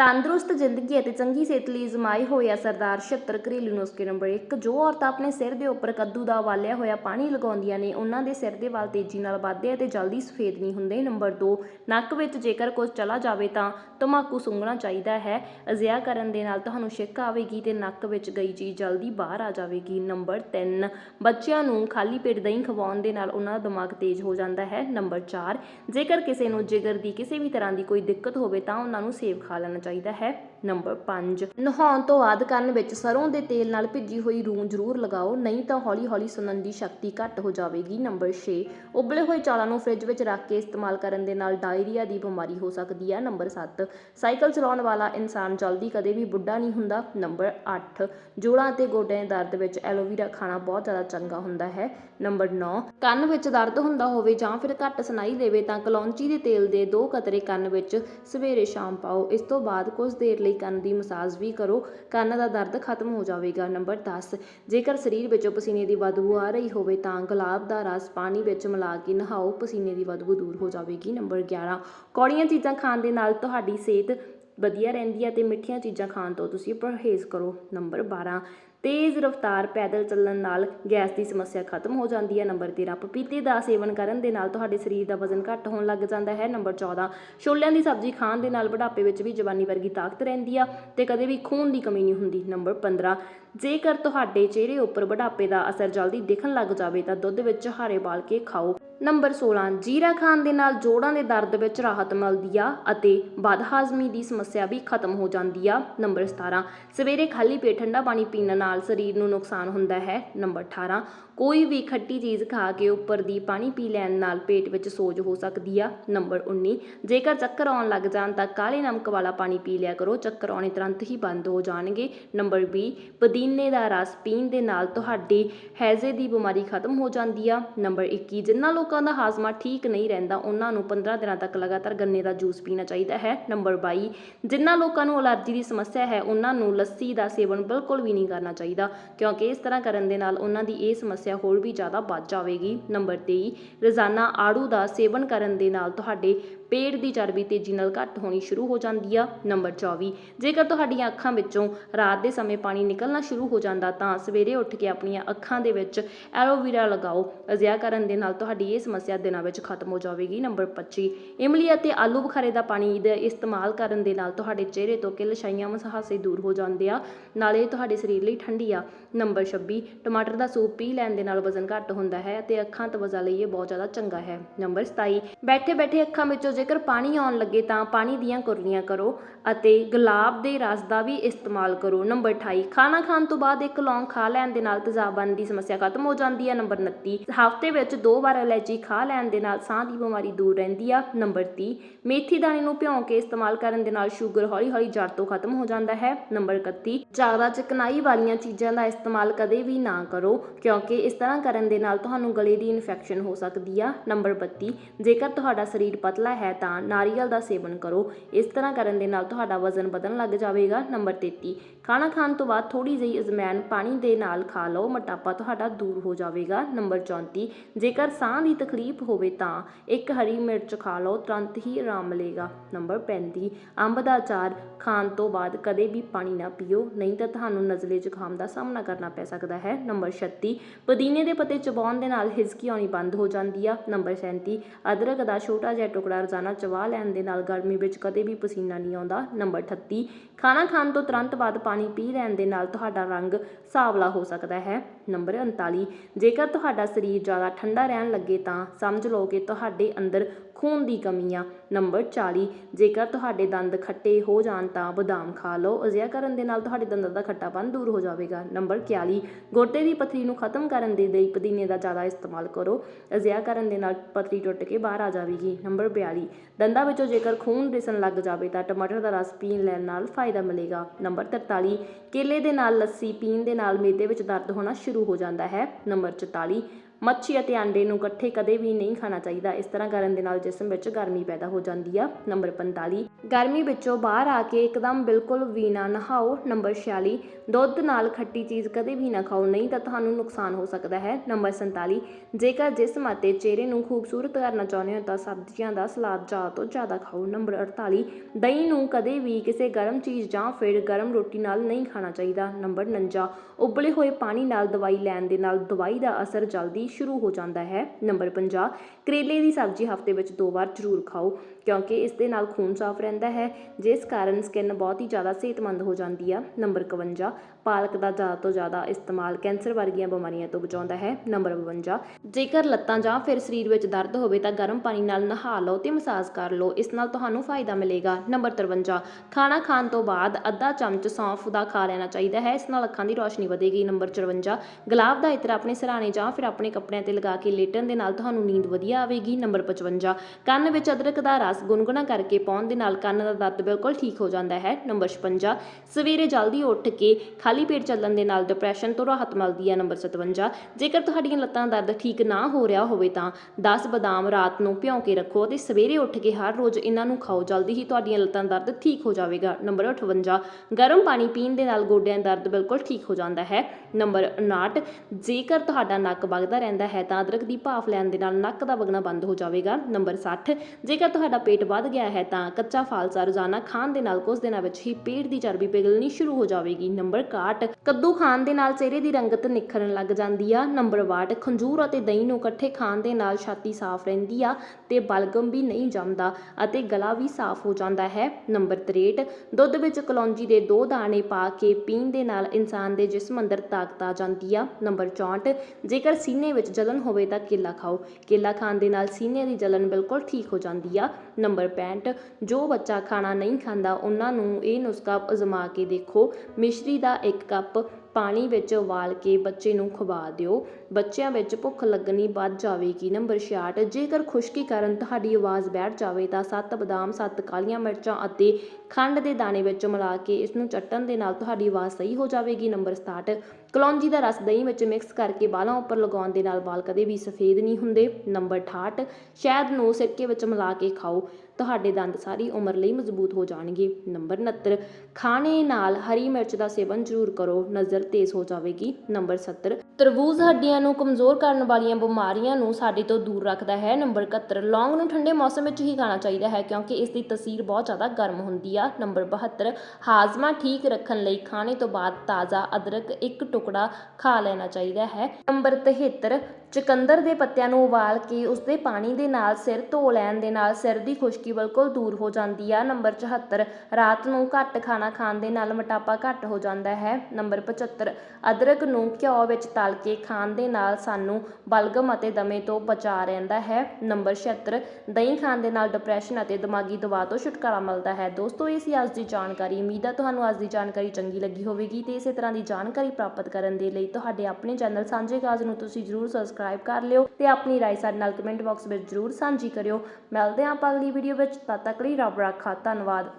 ਤੰਦਰੁਸਤ ਜ਼ਿੰਦਗੀ ਅਤੇ ਚੰਗੀ ਸਿਹਤ ਲਈ ਅਜ਼ਮਾਏ ਹੋਏ ਆ ਸਰਦਾਰ 76 ਘਰੇਲੂ ਨੁਸਖੇ ਨੰਬਰ 1 ਜੋ ਔਰਤਾਂ ਆਪਣੇ ਸਿਰ ਦੇ ਉੱਪਰ ਕੱਦੂ ਦਾ ਵਾਲਿਆ ਹੋਇਆ ਪਾਣੀ ਲਗਾਉਂਦੀਆਂ ਨੇ, ਉਹਨਾਂ ਦੇ ਸਿਰ ਦੇ ਵਾਲ ਤੇਜ਼ੀ ਨਾਲ ਵੱਧਦੇ ਅਤੇ ਜਲਦੀ ਸਫੇਦ ਨਹੀਂ ਹੁੰਦੇ। ਨੰਬਰ 2 ਨੱਕ ਵਿੱਚ ਜੇਕਰ ਕੁਝ ਚਲਾ ਜਾਵੇ ਤਾਂ ਤਮਾਕੂ ਸੁੰਘਣਾ ਚਾਹੀਦਾ ਹੈ। ਅਜਿਹਾ ਕਰਨ ਦੇ ਨਾਲ ਤੁਹਾਨੂੰ ਛਿੱਕ ਆਵੇਗੀ ਤੇ ਨੱਕ ਵਿੱਚ ਗਈ ਚੀਜ਼ ਜਲਦੀ ਬਾਹਰ ਆ ਜਾਵੇਗੀ। ਨੰਬਰ 3 ਬੱਚਿਆਂ ਨੂੰ ਖਾਲੀ ਪੇਟ ਦਹੀਂ ਖਵਾਉਣ ਦੇ ਨਾਲ ਉਹਨਾਂ ਦਾ ਦਿਮਾਗ ਤੇਜ਼ ਹੋ ਜਾਂਦਾ ਹੈ। ਨੰਬਰ 4 ਜੇਕਰ ਕਿਸੇ ਨੂੰ ਜਿਗਰ ਦੀ ਕਿਸੇ ਵੀ ਤਰ੍ਹਾਂ ਦੀ ਕੋਈ ਦਿੱਕਤ ਹੋਵੇ ਤਾਂ ਉਹਨਾਂ ਨੂੰ ਸੇਬ ਖਾ ਲੈਣਾ ਚਾਹੀਦਾ ਚਾਹੀਦਾ ਹੈ। ਨੰਬਰ 5 ਨਹਾਉਣ ਤੋਂ ਬਾਅਦ ਕੰਨ ਵਿੱਚ ਸਰੋਂ ਦੇ ਤੇਲ ਨਾਲ ਭਿੱਜੀ ਹੋਈ ਰੂੰ ਜ਼ਰੂਰ ਲਗਾਓ, ਨਹੀਂ ਤਾਂ ਹੌਲੀ-ਹੌਲੀ ਸੁਣਨ ਦੀ ਸ਼ਕਤੀ ਘੱਟ ਹੋ ਜਾਵੇਗੀ। ਨੰਬਰ 6 ਉਬਲੇ ਹੋਏ ਚਾਲਾਂ ਨੂੰ ਫ੍ਰਿਜ ਵਿੱਚ ਰੱਖ ਕੇ ਇਸਤੇਮਾਲ ਕਰਨ ਦੇ ਨਾਲ ਡਾਇਰੀਆ ਦੀ ਬਿਮਾਰੀ ਹੋ ਸਕਦੀ ਹੈ। ਨੰਬਰ 7 ਸਾਈਕਲ ਚਲਾਉਣ ਵਾਲਾ ਇਨਸਾਨ ਜਲਦੀ ਕਦੇ ਵੀ ਬੁੱਢਾ ਨਹੀਂ ਹੁੰਦਾ। ਨੰਬਰ 8 ਜੋੜਾਂ ਅਤੇ ਗੋਡਿਆਂ ਦੇ ਦਰਦ ਵਿੱਚ ਐਲੋਵੀਰਾ ਖਾਣਾ ਬਹੁਤ ਜ਼ਿਆਦਾ ਚੰਗਾ ਹੁੰਦਾ ਹੈ। ਨੰਬਰ 9 ਕੰਨ ਵਿੱਚ ਦਰਦ ਹੁੰਦਾ ਹੋਵੇ ਜਾਂ ਫਿਰ ਘੱਟ ਸੁਣਾਈ ਦੇਵੇ ਤਾਂ ਕਲੌਂਚੀ ਦੇ ਤੇਲ ਦੇ ਦੋ ਕਤਰੇ ਕੰਨ ਵਿੱਚ ਸਵੇਰੇ ਸ਼ਾਮ ਪਾਓ। ਇਸ ਤੋਂ ਬਾਅਦ ਕੁਝ ਦੇਰ ਲਈ ਕੰਨ ਦੀ ਮਸਾਜ ਵੀ ਕਰੋ। ਕੰਨ ਦਾ ਦਰਦ ਖਤਮ ਹੋ ਜਾਵੇਗਾ। ਨੰਬਰ 10 ਜੇਕਰ ਸਰੀਰ ਵਿੱਚੋਂ ਪਸੀਨੇ ਦੀ ਬਦਬੂ ਆ ਰਹੀ ਹੋਵੇ ਤਾਂ ਗੁਲਾਬ ਦਾ ਰਸ ਪਾਣੀ ਵਿੱਚ ਮਿਲਾ ਕੇ ਨਹਾਓ। ਪਸੀਨੇ ਦੀ ਬਦਬੂ ਦੂਰ ਹੋ ਜਾਵੇਗੀ। ਨੰਬਰ 11 ਕੌੜੀਆਂ ਚੀਜ਼ਾਂ ਖਾਣ ਦੇ ਨਾਲ ਤੁਹਾਡੀ ਸਿਹਤ ਵਧੀਆ ਰਹਿੰਦੀ ਹੈ ਤੇ ਮਿੱਠੀਆਂ ਚੀਜ਼ਾਂ ਖਾਣ ਤੋਂ ਤੁਸੀਂ ਪਰਹੇਜ਼ ਕਰੋ। ਨੰਬਰ 12 ਤੇਜ਼ ਰਫ਼ਤਾਰ ਪੈਦਲ ਚੱਲਣ ਨਾਲ ਗੈਸ ਦੀ ਸਮੱਸਿਆ ਖਤਮ ਹੋ ਜਾਂਦੀ ਹੈ। ਨੰਬਰ 13 ਪਪੀਤੇ ਦਾ ਸੇਵਨ ਕਰਨ ਦੇ ਨਾਲ ਤੁਹਾਡੇ ਸਰੀਰ ਦਾ ਵਜ਼ਨ ਘੱਟ ਹੋਣ ਲੱਗ ਜਾਂਦਾ ਹੈ। ਨੰਬਰ 14 ਛੋਲਿਆਂ ਦੀ ਸਬਜ਼ੀ ਖਾਣ ਦੇ ਨਾਲ ਬੁਢਾਪੇ ਵਿੱਚ ਵੀ ਜਵਾਨੀ ਵਰਗੀ ਤਾਕਤ ਰਹਿੰਦੀ ਆ ਤੇ ਕਦੇ ਵੀ ਖੂਨ ਦੀ ਕਮੀ ਨਹੀਂ ਹੁੰਦੀ। ਨੰਬਰ 15 ਜੇਕਰ ਤੁਹਾਡੇ ਚਿਹਰੇ ਉੱਪਰ ਬੁਢਾਪੇ ਦਾ ਅਸਰ ਜਲਦੀ ਦਿਖਣ ਲੱਗ ਜਾਵੇ ਤਾਂ ਦੁੱਧ ਵਿੱਚ ਹਾਰੇ ਬਾਲ ਕੇ ਖਾਓ। ਨੰਬਰ 16 ਜੀਰਾ ਖਾਣ ਦੇ ਨਾਲ ਜੋੜਾਂ ਦੇ ਦਰਦ ਵਿੱਚ ਰਾਹਤ ਮਿਲਦੀ ਆ ਅਤੇ ਬਦਹਾਜ਼ਮੀ ਦੀ ਸਮੱਸਿਆ ਵੀ ਖਤਮ ਹੋ ਜਾਂਦੀ ਆ। ਨੰਬਰ 17 ਸਵੇਰੇ ਖਾਲੀ ਪੇਟ ਠੰਡਾ ਪਾਣੀ ਪੀਣ ਨਾਲ ਨਾਲ ਸਰੀਰ ਨੂੰ ਨੁਕਸਾਨ ਹੁੰਦਾ ਹੈ। ਨੰਬਰ 18 ਕੋਈ ਵੀ ਖੱਟੀ ਚੀਜ਼ ਖਾ ਕੇ ਉੱਪਰ ਦੀ ਪਾਣੀ ਪੀ ਲੈਣ ਨਾਲ ਪੇਟ ਵਿੱਚ ਸੋਜ ਹੋ ਸਕਦੀ ਆ। ਨੰਬਰ 19 ਜੇਕਰ ਚੱਕਰ ਆਉਣ ਲੱਗ ਜਾਣ ਤਾਂ ਕਾਲੇ ਨਮਕ ਵਾਲਾ ਪਾਣੀ ਪੀ ਲਿਆ ਕਰੋ, ਚੱਕਰ ਆਉਣੇ ਤੁਰੰਤ ਹੀ ਬੰਦ ਹੋ ਜਾਣਗੇ। ਨੰਬਰ 20 ਪੁਦੀਨੇ ਦਾ ਰਸ ਪੀਣ ਦੇ ਨਾਲ ਤੁਹਾਡੀ ਹੈਜ਼ੇ ਦੀ ਬਿਮਾਰੀ ਖਤਮ ਹੋ ਜਾਂਦੀ ਆ। ਨੰਬਰ 21 ਜਿਨ੍ਹਾਂ ਲੋਕਾਂ ਦਾ ਹਾਜ਼ਮਾ ਠੀਕ ਨਹੀਂ ਰਹਿੰਦਾ, ਉਹਨਾਂ ਨੂੰ 15 ਦਿਨਾਂ ਤੱਕ ਲਗਾਤਾਰ ਗੰਨੇ ਦਾ ਜੂਸ ਪੀਣਾ ਚਾਹੀਦਾ ਹੈ। ਨੰਬਰ 22 ਜਿਨ੍ਹਾਂ ਲੋਕਾਂ ਨੂੰ ਅਲਰਜੀ ਦੀ ਸਮੱਸਿਆ ਹੈ, ਉਹਨਾਂ ਨੂੰ ਲੱਸੀ ਦਾ ਸੇਵਨ ਬਿਲਕੁਲ ਵੀ ਨਹੀਂ ਕਰਨਾ ਚਾਹੀਦਾ, ਕਿਉਂਕਿ ਇਸ ਤਰ੍ਹਾਂ ਕਰਨ ਦੇ ਨਾਲ ਉਹਨਾਂ ਦੀ ਇਹ ਸਮੱਸਿਆ ਹੋਰ ਵੀ ਜ਼ਿਆਦਾ ਵੱਧ ਜਾਵੇਗੀ। ਨੰਬਰ 23 ਰੋਜ਼ਾਨਾ ਆੜੂ ਦਾ ਸੇਵਨ ਕਰਨ ਦੇ ਨਾਲ ਤੁਹਾਡੇ ਪੇਟ ਦੀ ਚਰਬੀ ਤੇਜ਼ੀ ਨਾਲ ਘੱਟ ਹੋਣੀ ਸ਼ੁਰੂ ਹੋ ਜਾਂਦੀ ਆ, ਨੰਬਰ 24 ਜੇਕਰ ਤੁਹਾਡੀਆਂ ਅੱਖਾਂ ਵਿੱਚੋਂ ਰਾਤ ਦੇ ਸਮੇਂ ਪਾਣੀ ਨਿਕਲਣਾ ਸ਼ੁਰੂ ਹੋ ਜਾਂਦਾ, ਤਾਂ ਸਵੇਰੇ ਉੱਠ ਕੇ ਆਪਣੀਆਂ ਅੱਖਾਂ ਦੇ ਵਿੱਚ ਐਲੋਵੀਰਾ ਲਗਾਓ। ਅਜਿਹਾ ਕਰਨ ਦੇ ਨਾਲ ਤੁਹਾਡੀ ਇਹ ਸਮੱਸਿਆ ਦਿਨਾਂ ਵਿੱਚ ਖਤਮ ਹੋ ਜਾਵੇਗੀ। ਨੰਬਰ 25 ਇਮਲੀ ਅਤੇ ਆਲੂ ਬੁਖਾਰੇ ਦਾ ਪਾਣੀ ਦਾ ਇਸਤੇਮਾਲ ਕਰਨ ਦੇ ਨਾਲ ਤੁਹਾਡੇ ਚਿਹਰੇ ਤੋਂ ਕਿੱਲ ਛਾਈਆਂ ਮਸਾਸੇ ਦੂਰ ਹੋ ਜਾਂਦੇ ਆ, ਨਾਲੇ ਇਹ ਤੁਹਾਡੇ ਸਰੀਰ ਲਈ ਠੰਡੀ ਆ। ਨੰਬਰ 26 ਟਮਾਟਰ ਦਾ ਸੂਪ ਪੀ ਲੈਣ ਦੇ ਨਾਲ ਵਜ਼ਨ ਘੱਟ ਹੁੰਦਾ ਹੈ ਅਤੇ ਅੱਖਾਂ ਤਵਜ਼ਾ ਲਈ ਇਹ ਬਹੁਤ ਜ਼ਿਆਦਾ ਚੰਗਾ ਹੈ। ਨੰਬਰ 27 ਬੈਠੇ ਬੈਠੇ ਅੱਖਾਂ ਵਿੱਚੋਂ ਜੇਕਰ ਪਾਣੀ ਆਉਣ ਲੱਗੇ ਤਾਂ ਪਾਣੀ ਦੀਆਂ ਕੁਰਲੀਆਂ ਕਰੋ ਅਤੇ ਗੁਲਾਬ ਦੇ ਰਸ ਦਾ ਵੀ ਇਸਤੇਮਾਲ ਕਰੋ। ਨੰਬਰ 28 ਖਾਣਾ ਖਾਣ ਤੋਂ ਬਾਅਦ ਇੱਕ ਲੌਂਗ ਖਾ ਲੈਣ ਦੇ ਨਾਲ ਤੇਜ਼ਾਬਨ ਦੀ ਸਮੱਸਿਆ ਖਤਮ ਹੋ ਜਾਂਦੀ ਹੈ। ਨੰਬਰ 29 ਹਫ਼ਤੇ ਵਿੱਚ ਦੋ ਵਾਰ ਇਲਾਇਚੀ ਖਾ ਲੈਣ ਦੇ ਨਾਲ ਸਾਹ ਦੀ ਬਿਮਾਰੀ ਦੂਰ ਰਹਿੰਦੀ ਆ। ਨੰਬਰ 30 ਮੇਥੀ ਦਾਣੇ ਨੂੰ ਭਿਉਂ ਕੇ ਇਸਤੇਮਾਲ ਕਰਨ ਦੇ ਨਾਲ ਸ਼ੂਗਰ ਹੌਲੀ-ਹੌਲੀ ਜੜ ਤੋਂ ਖਤਮ ਹੋ ਜਾਂਦਾ ਹੈ। ਨੰਬਰ 31 ਜ਼ਿਆਦਾ ਚਿਕਨਾਈ ਵਾਲੀਆਂ ਚੀਜ਼ਾਂ ਦਾ ਇਸਤੇਮਾਲ ਕਦੇ ਵੀ ਨਾ ਕਰੋ, ਕਿਉਂਕਿ ਇਸ ਤਰ੍ਹਾਂ ਕਰਨ ਦੇ ਨਾਲ ਤੁਹਾਨੂੰ ਗਲੇ ਦੀ ਇਨਫੈਕਸ਼ਨ ਹੋ ਸਕਦੀ ਆ। ਨੰਬਰ 32 ਜੇਕਰ ਤੁਹਾਡਾ ਸਰੀਰ ਪਤਲਾ ਹੈ ਤਾਂ ਨਾਰੀਅਲ ਦਾ ਸੇਵਨ ਕਰੋ। ਇਸ ਤਰ੍ਹਾਂ ਕਰਨ ਦੇ ਨਾਲ ਤੁਹਾਡਾ ਵਜ਼ਨ ਵਧਣ ਲੱਗ ਜਾਵੇਗਾ। ਨੰਬਰ 33 ਖਾਣਾ ਖਾਣ ਤੋਂ ਬਾਅਦ ਥੋੜੀ ਜਿਹੀ ਅਜਮੈਨ ਪਾਣੀ ਦੇ ਨਾਲ ਖਾ ਲਓ, ਮੋਟਾਪਾ ਤੁਹਾਡਾ ਦੂਰ ਹੋ ਜਾਵੇਗਾ। ਨੰਬਰ 34 ਜੇਕਰ ਸਾਹ ਦੀ ਤਕਲੀਫ ਹੋਵੇ ਤਾਂ ਇੱਕ ਹਰੀ ਮਿਰਚ ਖਾ ਲਓ, ਤੁਰੰਤ ਹੀ ਆਰਾਮ ਮਿਲੇਗਾ। ਨੰਬਰ 35 ਅੰਬ ਦਾ ਅਚਾਰ ਖਾਣ ਤੋਂ ਬਾਅਦ ਕਦੇ ਵੀ ਪਾਣੀ ਨਾ ਪੀਓ, ਨਹੀਂ ਤਾਂ ਤੁਹਾਨੂੰ ਨਜ਼ਲੇ ਜ਼ੁਕਾਮ ਦਾ ਸਾਹਮਣਾ ਕਰਨਾ ਪੈ ਸਕਦਾ ਹੈ। ਨੰਬਰ 36 ਪੁਦੀਨੇ ਦੇ ਪੱਤੇ ਚਬਾਉਣ ਦੇ ਨਾਲ ਹਿਜ਼ਕੀ ਆਉਣੀ ਬੰਦ ਹੋ ਜਾਂਦੀ ਆ। ਨੰਬਰ 37 ਅਦਰਕ ਦਾ ਛੋਟਾ ਜਿਹਾ ਟੁਕੜਾ ਰੋਜ਼ਾਨਾ ਚਬਾ ਲੈਣ ਦੇ ਨਾਲ ਗਰਮੀ ਵਿੱਚ ਕਦੇ ਵੀ ਪਸੀਨਾ ਨਹੀਂ ਆਉਂਦਾ। ਨੰਬਰ 38 ਖਾਣਾ ਖਾਣ ਤੋਂ ਤੁਰੰਤ ਬਾਅਦ ਪਾਣੀ ਪੀ ਲੈਣ ਦੇ ਨਾਲ ਤੁਹਾਡਾ ਰੰਗ ਸਾਵਲਾ ਹੋ ਸਕਦਾ ਹੈ। ਨੰਬਰ 39 ਜੇਕਰ ਤੁਹਾਡਾ ਸਰੀਰ ਜ਼ਿਆਦਾ ਠੰਡਾ ਰਹਿਣ ਲੱਗੇ ਤਾਂ ਸਮਝ ਲਓ ਕਿ ਤੁਹਾਡੇ ਅੰਦਰ ਖੂਨ ਦੀ ਕਮੀ ਆ। ਨੰਬਰ 40 ਜੇਕਰ ਤੁਹਾਡੇ ਦੰਦ ਖੱਟੇ ਹੋ ਜਾਣ ਤਾਂ ਬਦਾਮ ਖਾ ਲਓ। ਅਜਿਹਾ ਕਰਨ ਦੇ ਨਾਲ ਤੁਹਾਡੇ ਦੰਦਾਂ ਦਾ ਖੱਟਾਪਨ ਦੂਰ ਹੋ ਜਾਵੇਗਾ। ਨੰਬਰ 41 ਗੋਡੇ ਦੀ ਪਥਰੀ ਨੂੰ ਖਤਮ ਕਰਨ ਦੇ ਲਈ ਪੁਦੀਨੇ ਦਾ ਜ਼ਿਆਦਾ ਇਸਤੇਮਾਲ ਕਰੋ। ਅਜਿਹਾ ਕਰਨ ਦੇ ਨਾਲ ਪਥਰੀ ਟੁੱਟ ਕੇ ਬਾਹਰ ਆ ਜਾਵੇਗੀ। ਨੰਬਰ 42 ਦੰਦਾਂ ਵਿੱਚੋਂ ਜੇਕਰ ਖੂਨ ਰਿਸਣ ਲੱਗ ਜਾਵੇ ਤਾਂ ਟਮਾਟਰ ਦਾ ਰਸ ਪੀਣ ਲੈਣ ਨਾਲ ਫਾਇਦਾ ਮਿਲੇਗਾ। ਨੰਬਰ 43 ਕੇਲੇ ਦੇ ਨਾਲ ਲੱਸੀ ਪੀਣ ਦੇ ਨਾਲ ਮੇਦੇ ਵਿੱਚ ਦਰਦ ਹੋਣਾ ਸ਼ੁਰੂ ਹੋ ਜਾਂਦਾ ਹੈ। ਨੰਬਰ 44 ਮੱਛੀ ਅਤੇ ਆਂਡੇ ਨੂੰ ਇਕੱਠੇ ਕਦੇ ਵੀ ਨਹੀਂ ਖਾਣਾ ਚਾਹੀਦਾ। ਇਸ ਤਰ੍ਹਾਂ ਕਰਨ ਦੇ ਨਾਲ ਜਿਸਮ ਵਿੱਚ ਗਰਮੀ ਪੈਦਾ ਹੋ ਜਾਂਦੀ ਆ। ਨੰਬਰ 45 ਗਰਮੀ ਵਿੱਚੋਂ ਬਾਹਰ ਆ ਕੇ ਇੱਕਦਮ ਬਿਲਕੁਲ ਵੀ ਨਾ ਨਹਾਓ। ਨੰਬਰ 46 ਦੁੱਧ ਨਾਲ ਖੱਟੀ ਚੀਜ਼ ਕਦੇ ਵੀ ਨਾ ਖਾਓ, ਨਹੀਂ ਤਾਂ ਤੁਹਾਨੂੰ ਨੁਕਸਾਨ ਹੋ ਸਕਦਾ ਹੈ। ਨੰਬਰ 47 ਜੇਕਰ ਜਿਸਮ ਅਤੇ ਚਿਹਰੇ ਨੂੰ ਖੂਬਸੂਰਤ ਕਰਨਾ ਚਾਹੁੰਦੇ ਹੋ ਤਾਂ ਸਬਜ਼ੀਆਂ ਦਾ ਸਲਾਦ ਜ਼ਿਆਦਾ ਤੋਂ ਜ਼ਿਆਦਾ ਖਾਓ। ਨੰਬਰ 48 ਦਹੀਂ ਨੂੰ ਕਦੇ ਵੀ ਕਿਸੇ ਗਰਮ ਚੀਜ਼ ਜਾਂ ਫਿਰ ਗਰਮ ਰੋਟੀ ਨਾਲ ਨਹੀਂ ਖਾਣਾ ਚਾਹੀਦਾ। ਨੰਬਰ 49 ਉਬਲੇ ਹੋਏ ਪਾਣੀ ਨਾਲ ਦਵਾਈ ਲੈਣ ਦੇ ਨਾਲ ਦਵਾਈ ਦਾ ਅਸਰ ਜਲਦੀ ਸ਼ੁਰੂ ਹੋ ਜਾਂਦਾ ਹੈ। ਨੰਬਰ 50 ਕਰੇਲੇ ਦੀ ਸਬਜ਼ੀ ਹਫ਼ਤੇ ਵਿੱਚ ਦੋ ਵਾਰ ਜ਼ਰੂਰ ਖਾਓ, ਕਿਉਂਕਿ ਇਸ ਦੇ ਨਾਲ ਖੂਨ ਸਾਫ਼ ਰਹਿੰਦਾ ਹੈ, ਜਿਸ ਕਾਰਨ ਸਕਿਨ ਬਹੁਤ ਹੀ ਜ਼ਿਆਦਾ ਸਿਹਤਮੰਦ ਹੋ ਜਾਂਦੀ ਆ। ਨੰਬਰ 51 ਪਾਲਕ ਦਾ ਜ਼ਿਆਦਾ ਤੋਂ ਜ਼ਿਆਦਾ ਇਸਤੇਮਾਲ ਕੈਂਸਰ ਵਰਗੀਆਂ ਬਿਮਾਰੀਆਂ ਤੋਂ ਬਚਾਉਂਦਾ ਹੈ। ਨੰਬਰ 52 ਜੇਕਰ ਲੱਤਾਂ ਜਾਂ ਫਿਰ ਸਰੀਰ ਵਿੱਚ ਦਰਦ ਹੋਵੇ ਤਾਂ ਗਰਮ ਪਾਣੀ ਨਾਲ ਨਹਾ ਲਓ ਤੇ ਮਸਾਜ ਕਰ ਲਓ, ਇਸ ਨਾਲ ਤੁਹਾਨੂੰ ਫਾਇਦਾ ਮਿਲੇਗਾ। ਨੰਬਰ 53 ਖਾਣਾ ਖਾਣ ਤੋਂ ਬਾਅਦ ਅੱਧਾ ਚਮਚ ਸੌਂਫ ਦਾ ਖਾ ਲੈਣਾ ਚਾਹੀਦਾ ਹੈ, ਇਸ ਨਾਲ ਅੱਖਾਂ ਦੀ ਰੋਸ਼ਨੀ ਵਧੇਗੀ। ਨੰਬਰ 54 ਗੁਲਾਬ ਦਾ ਇਤਰ ਆਪਣੇ ਸਿਰਹਾਣੇ ਜਾਂ ਫਿਰ ਆਪਣੇ ਕੱਪੜਿਆਂ ਤੇ ਲਗਾ ਕੇ ਲੇਟਣ ਦੇ ਨਾਲ ਤੁਹਾਨੂੰ ਨੀਂਦ ਵਧੀਆ ਆਵੇਗੀ। ਨੰਬਰ 55 ਕੰਨ ਵਿੱਚ ਅਦਰਕ ਦਾ ਰਸ ਗੁਨਗੁਣਾ ਕਰਕੇ ਪਾਉਣ ਦੇ ਨਾਲ ਕੰਨ ਦਾ ਦਰਦ ਬਿਲਕੁਲ ਠੀਕ ਹੋ ਜਾਂਦਾ ਹੈ। ਨੰਬਰ 56 ਸਵੇਰੇ ਜਲਦੀ ਉੱਠ ਕੇ ਖਾਲੀ ਪੇਟ ਚੱਲਣ ਦੇ ਨਾਲ ਡਿਪਰੈਸ਼ਨ ਤੋਂ ਰਾਹਤ ਮਿਲਦੀ ਹੈ। ਨੰਬਰ 57 ਜੇਕਰ ਤੁਹਾਡੀਆਂ ਲੱਤਾਂ ਦਰਦ ਠੀਕ ਨਾ ਹੋ ਰਿਹਾ ਹੋਵੇ ਤਾਂ 10 ਬਦਾਮ ਰਾਤ ਨੂੰ ਭਿਉਂ ਕੇ ਰੱਖੋ ਅਤੇ ਸਵੇਰੇ ਉੱਠ ਕੇ ਹਰ ਰੋਜ਼ ਇਹਨਾਂ ਨੂੰ ਖਾਓ। ਜਲਦੀ ਹੀ ਤੁਹਾਡੀਆਂ ਲੱਤਾਂ ਦਰਦ ਠੀਕ ਹੋ ਜਾਵੇਗਾ। ਨੰਬਰ 58 ਗਰਮ ਪਾਣੀ ਪੀਣ ਦੇ ਨਾਲ ਗੋਡਿਆਂ ਦਾ ਦਰਦ ਬਿਲਕੁਲ ਠੀਕ ਹੋ ਜਾਂਦਾ ਹੈ। ਨੰਬਰ 59 ਜੇਕਰ ਤੁਹਾਡਾ ਨੱਕ ਵਗਦਾ ਰਹਿੰਦਾ ਹੈ ਤਾਂ ਅਦਰਕ ਦੀ ਭਾਫ਼ ਲੈਣ ਦੇ ਨਾਲ ਨੱਕ ਦਾ ਵਗਣਾ ਬੰਦ ਹੋ ਜਾਵੇਗਾ। ਨੰਬਰ 60 ਜੇਕਰ ਤੁਹਾਡਾ ਪੇਟ ਵੱਧ ਗਿਆ ਹੈ ਤਾਂ ਕੱਚਾ ਫਾਲਸਾ ਰੋਜ਼ਾਨਾ ਖਾਣ ਦੇ ਨਾਲ ਕੁਝ ਦਿਨਾਂ ਵਿੱਚ ਹੀ ਪੇਟ ਦੀ ਚਰਬੀ ਪਿਘਲਣੀ ਸ਼ੁਰੂ ਹੋ ਜਾਵੇਗੀ। ਨੰਬਰ 61 ਕੱਦੂ ਖਾਣ ਦੇ ਨਾਲ ਚਿਹਰੇ ਦੀ ਰੰਗਤ ਨਿਖਰਨ ਲੱਗ ਜਾਂਦੀ ਆ। ਨੰਬਰ 62 ਖੰਜੂਰ ਅਤੇ ਦਹੀਂ ਨੂੰ ਇਕੱਠੇ ਖਾਣ ਦੇ ਨਾਲ ਛਾਤੀ ਸਾਫ਼ ਰਹਿੰਦੀ ਆ ਤੇ ਬਲਗਮ ਵੀ ਨਹੀਂ ਜੰਮਦਾ ਅਤੇ ਗਲਾ ਵੀ ਸਾਫ਼ ਹੋ ਜਾਂਦਾ ਹੈ। ਨੰਬਰ 63 ਦੁੱਧ ਵਿੱਚ ਕਲੌਂਜੀ ਦੇ ਦੋ ਦਾਣੇ ਪਾ ਕੇ ਪੀਣ ਦੇ ਨਾਲ ਇਨਸਾਨ ਦੇ ਜਿਸਮ ਅੰਦਰ ਤਾਕਤ ਆ ਜਾਂਦੀ ਆ। ਨੰਬਰ 64 ਜੇਕਰ ਸੀਨੇ ਵਿੱਚ ਜਲਨ ਹੋਵੇ ਤਾਂ ਕੇਲਾ ਖਾਓ। ਕੇਲਾ ਖਾਣ ਦੇ ਨਾਲ ਸੀਨੇ ਦੀ ਜਲਨ ਬਿਲਕੁਲ ਠੀਕ ਹੋ ਜਾਂਦੀ ਆ। ਨੰਬਰ 65 ਜੋ ਬੱਚਾ ਖਾਣਾ ਨਹੀਂ ਖਾਂਦਾ, ਉਹਨਾਂ ਨੂੰ ਇਹ ਨੁਸਖਾ ਅਜ਼ਮਾ ਕੇ ਦੇਖੋ। ਮਿਸ਼ਰੀ ਦਾ ਇੱਕ ਕੱਪ ਪਾਣੀ ਵਿੱਚ ਉਬਾਲ ਕੇ ਬੱਚੇ ਨੂੰ ਖਵਾ ਦਿਓ। ਬੱਚਿਆਂ ਵਿੱਚ ਭੁੱਖ ਲੱਗਣੀ ਵੱਧ ਜਾਵੇਗੀ। ਨੰਬਰ 66 ਜੇਕਰ ਖੁਸ਼ਕੀ ਕਾਰਨ ਤੁਹਾਡੀ ਆਵਾਜ਼ ਬੈਠ ਜਾਵੇ ਤਾਂ ਸੱਤ ਬਦਾਮ, ਸੱਤ ਕਾਲੀਆਂ ਮਿਰਚਾਂ ਅਤੇ ਖੰਡ ਦੇ ਦਾਣੇ ਵਿੱਚ ਮਿਲਾ ਕੇ ਇਸ ਨੂੰ ਚੱਟਣ ਦੇ ਨਾਲ ਤੁਹਾਡੀ ਆਵਾਜ਼ ਸਹੀ ਹੋ ਜਾਵੇਗੀ। ਨੰਬਰ 67 ਕਲੌਂਜੀ ਦਾ ਰਸ ਦਹੀਂ ਵਿੱਚ ਮਿਕਸ ਕਰਕੇ ਬਾਲਾਂ ਉੱਪਰ ਲਗਾਉਣ ਦੇ ਨਾਲ ਵਾਲ ਕਦੇ ਵੀ ਸਫੇਦ ਨਹੀਂ ਹੁੰਦੇ। ਨੰਬਰ 68 ਸ਼ਹਿਦ ਨੂੰ ਸਿਰਕੇ ਵਿੱਚ ਮਿਲਾ ਕੇ ਖਾਓ। ਤੁਹਾਡੇ ਦੰਦ ਸਾਰੀ ਉਮਰ ਲਈ ਮਜ਼ਬੂਤ ਹੋ ਜਾਣਗੇ। ਨੰਬਰ 69 ਖਾਣੇ ਨਾਲ ਹਰੀ ਮਿਰਚ ਦਾ ਸੇਵਨ ਜ਼ਰੂਰ ਕਰੋ। ਨਜ਼ਰ ਤੇਜ਼ ਹੋ ਜਾਵੇਗੀ। ਨੰਬਰ 70 ਤਰਬੂਜ਼ ਹੱਡੀਆਂ ਨੂੰ ਕਮਜ਼ੋਰ ਕਰਨ ਵਾਲੀਆਂ ਬਿਮਾਰੀਆਂ ਨੂੰ ਸਾਡੇ ਤੋਂ ਦੂਰ ਰੱਖਦਾ ਹੈ। ਨੰਬਰ 71 ਲੌਂਗ ਨੂੰ ਠੰਡੇ ਮੌਸਮ ਵਿੱਚ ਹੀ ਖਾਣਾ ਚਾਹੀਦਾ ਹੈ ਕਿਉਂਕਿ ਇਸ ਦੀ ਤਸੀਰ ਬਹੁਤ ਜ਼ਿਆਦਾ ਗਰਮ ਹੁੰਦੀ ਆ। ਨੰਬਰ 72 ਹਾਜ਼ਮਾ ਠੀਕ ਰੱਖਣ ਲਈ ਖਾਣੇ ਤੋਂ ਬਾਅਦ ਤਾਜ਼ਾ ਅਦਰਕ ਇੱਕ ਟੁਕੜਾ ਖਾ ਲੈਣਾ ਚਾਹੀਦਾ ਹੈ। ਨੰਬਰ 73 ਚੁਕੰਦਰ ਦੇ ਪੱਤਿਆਂ ਨੂੰ ਉਬਾਲ ਕੇ ਉਸ ਦੇ ਪਾਣੀ ਦੇ ਨਾਲ ਸਿਰ ਧੋ ਲੈਣ ਦੇ ਨਾਲ ਸਿਰ ਦੀ ਖੁਸ਼ਕੀ ਬਿਲਕੁਲ ਦੂਰ ਹੋ ਜਾਂਦੀ ਆ। ਨੰਬਰ 74 ਰਾਤ ਨੂੰ ਘੱਟ ਖਾਣਾ ਖਾਣ ਦੇ ਨਾਲ ਮੋਟਾਪਾ ਘੱਟ ਹੋ ਜਾਂਦਾ ਹੈ। ਨੰਬਰ 75 ਅਦਰਕ ਨੂੰ ਘਿਓ ਵਿੱਚ ਤਲ ਕੇ ਖਾਣ ਦੇ ਨਾਲ ਸਾਨੂੰ ਬਲਗਮ ਅਤੇ ਦਮੇ ਤੋਂ ਬਚਾ ਰਹਿੰਦਾ ਹੈ। ਨੰਬਰ 76 ਦਹੀਂ ਖਾਣ ਦੇ ਨਾਲ ਡਿਪਰੈਸ਼ਨ ਅਤੇ ਦਿਮਾਗੀ ਦਬਾਅ ਤੋਂ ਛੁਟਕਾਰਾ ਮਿਲਦਾ ਹੈ। ਦੋਸਤੋ ਇਹ ਸੀ ਅੱਜ ਦੀ ਜਾਣਕਾਰੀ, ਉਮੀਦ ਹੈ ਤੁਹਾਨੂੰ ਅੱਜ ਦੀ ਜਾਣਕਾਰੀ ਚੰਗੀ ਲੱਗੀ ਹੋਵੇਗੀ ਤੇ ਇਸੇ ਤਰ੍ਹਾਂ ਦੀ ਜਾਣਕਾਰੀ ਪ੍ਰਾਪਤ ਕਰਨ ਦੇ ਲਈ ਤੁਹਾਡੇ ਆਪਣੇ ਚੈਨਲ ਸਾਂਝੇ ਕਾਜ ਨੂੰ ਤੁਸੀਂ ਜਰੂਰ ਸਬਸਕ੍ਰਾਈਬ ਕਰ ਲਿਓ ਤੇ ਆਪਣੀ ਰਾਏ ਸਾਡੇ ਨਾਲ ਕਮੈਂਟ ਬਾਕਸ ਵਿੱਚ ਜਰੂਰ ਸਾਂਝੀ ਕਰਿਓ। ਮਿਲਦੇ ਹਾਂ ਆਪਾਂ ਅਗਲੀ ਵੀਡੀਓ ਵਿੱਚ। ਤਦ ਤੱਕ ਲਈ ਰੱਬ ਰਾਖਾ ਧੰਨਵਾਦ।